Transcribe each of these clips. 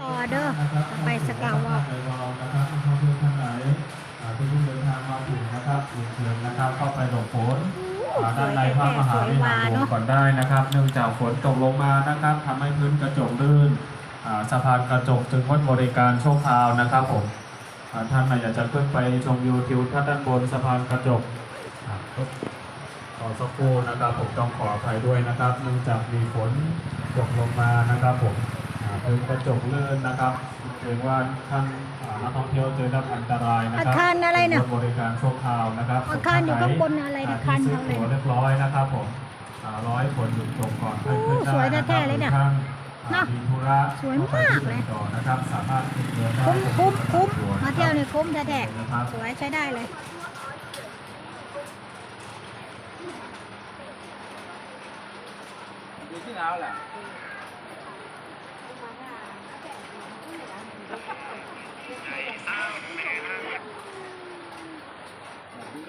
ต่อเด้อไปสกาววอล์กไปวอล์กนะครับท่านผู้ชมท่านไหนอ่าที่เพิ่งเดินทางมาถึงนะครับเรียนเชิญนะครับเข้าไปหลบฝนอ่าด้านในพระมหาวิหารหลวงก่อนได้นะครับ เนื่องจากฝนตกลงมานะครับทำให้พื้นกระจกลื่นอ่าสะพานกระจกจึงงดบริการชั่วคราวนะครับผมอ่าท่านไหนอยากจะขึ้นไปชมวิวทิวทัศน์ด้านบนสะพานกระจกอ่าขอสักครู่นะครับผมต้องขออภัยด้วยนะครับ เนื่องจากมีฝนตกลงมานะครับผม อ่าเป็นกระจกเลื่อนนะครับเกรงว่าท่านอ่านักท่องเที่ยวจะได้รับอันตรายนะครัอาคารอะไรน่ะป็บริการชั่วคราวนะครับอาคารอยู่ข้างบนอะไรนะอ่อาคารที่ซื้อเขาอะไรตั๋วเรียบร้อยนะครับผมอ่าร้อยผลหยุดตกก่อนขึ้นขึ้นได้สวยนะคแท้รับๆเลยเนี่ยท่านอ่าเนอะมีธุระสวยมากเลยต่อนะครับสามารถขึ้นเรือได้คุ้มคุ้มคุ้มตรงมาเที่ยวนี่คุ้มแท้นะครับๆสวยใช้ได้เลยอยู่ที่ nào là เอ้ยได้เห็นเปล่า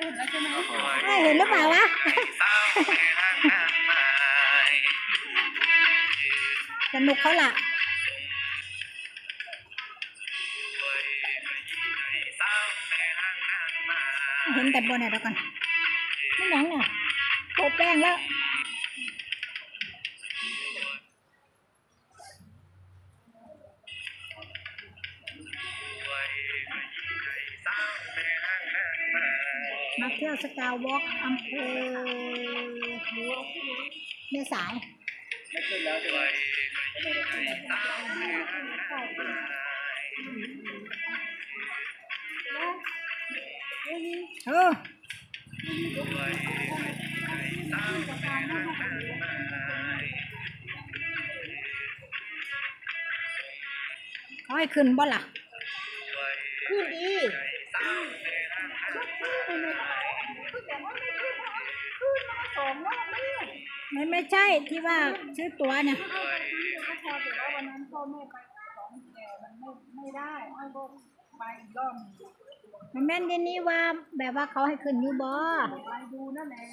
เห็นหรือเปล่าวะสนุกเขาล่ะเห็นแต่บนเนี่ยเดี๋ยวก่อนนี่หนังเนี่ยโปะแป้งแล้ว มาเที่ยวสกาววอล์กอำเภอแม่สายเออขาให้ขึ้นบ่ล่ะ ขึ้นดี ไมันไม่ใช่ที่ว่าซื้อตั๋วเนี่ยก็พอแต่ว่าวันนั้นพ่อแม่ไปสองแต่มันไม่ไม่ได้อ้อยก็ไปอีกรอบหนึ่งมันแม่นที่นี่ว่าแบบว่าเขาให้ขึ้นอยูบ่ไปดูนั่นแหละ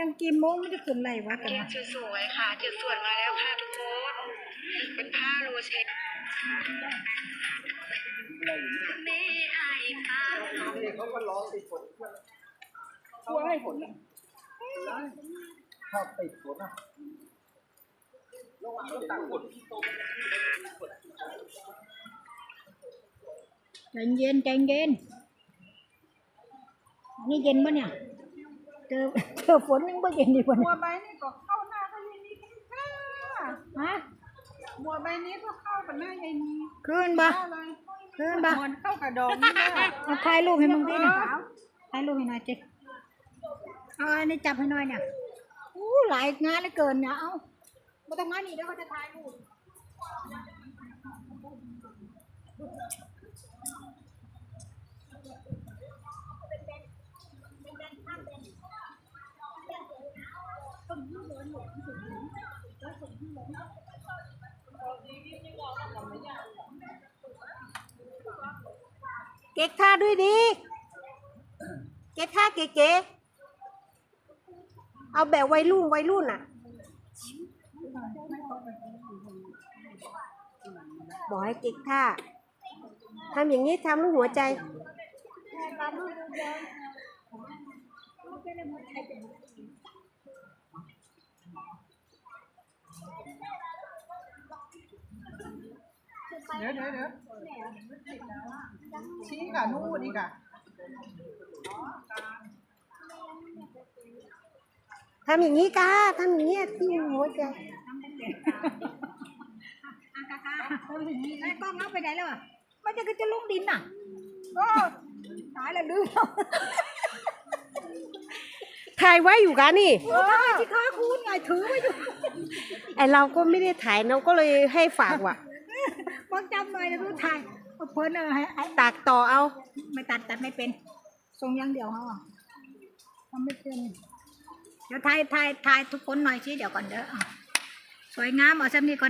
ยังกี่โมงไม่ได้ขึ้นไรวะกันนะจุดสวยค่ะ จุดสวยมาแล้วค่ะทุก เป็นผ้าโรเชตนี่ไอ้ผ้าเขาให้ผลนะชอบติดผลนะระหว่างต่างผลใจเย็นใจเย็นอันนี่เย็นปะเนี่ยเจอเจอฝนยังไม่เย็นดีกว่าบัเนี่วยใบนี้ก็เข้าหน้าก็ยายนี้ค่ะฮะ บัวใบนี้ก็เข้ากับหน้ายายนี้ขึ้นปะเข้าเลยขึ้นปะมันเข้ากับดอกนี่ได้เอาถ่ายรูปให้มึงดิหน่อยถ่ายรูปให้หน่อยจิเอาอันนี้จับให้หน่อยเนี่ยอู้หลายงานเหลือเกินเนี่ยเอาไม่ต้องงานนี้เดี๋ยวเขาจะถ่ายรูปเก๊กท่าด้วยดิ เก๊กท่าเก๋ๆเอาแบบวัยรุ่นวัยรุ่นอะ บอกให้เก๊กท่าทำอย่างนี้ทำลูกหัวใจ เดี๋ยวเดี๋ยวเดี๋ยวชี้กับนู่นอีกอะทำอย่างนี้กาทำอย่างนี้ที่หัวใจไอ้กล้องเอาไปไหนแล้วอะมันจะก็จะลงดินน่ะโอ้ตายแล้วลืมถ่ายไว้อยู่กันนี่เออที่ค้าคุณไงถือไว้อยู่ไอเราก็ไม่ได้ถ่ายเราก็เลยให้ฝากว่ะ บอกจำหน่อยนะรู้ถ่ายเอาเพิ่นเออให้ให้ตากต่อเอา ไม่ตัดตัดไม่เป็นทรงอย่างเดียวเขาอะทำไม่เป็นเดี๋ยวถ่ายถ่ายถ่ายทุกคนหน่อยสิเดี๋ยวก่อนเด้ออะสวยงามเอาซ้ำนี้ก่อน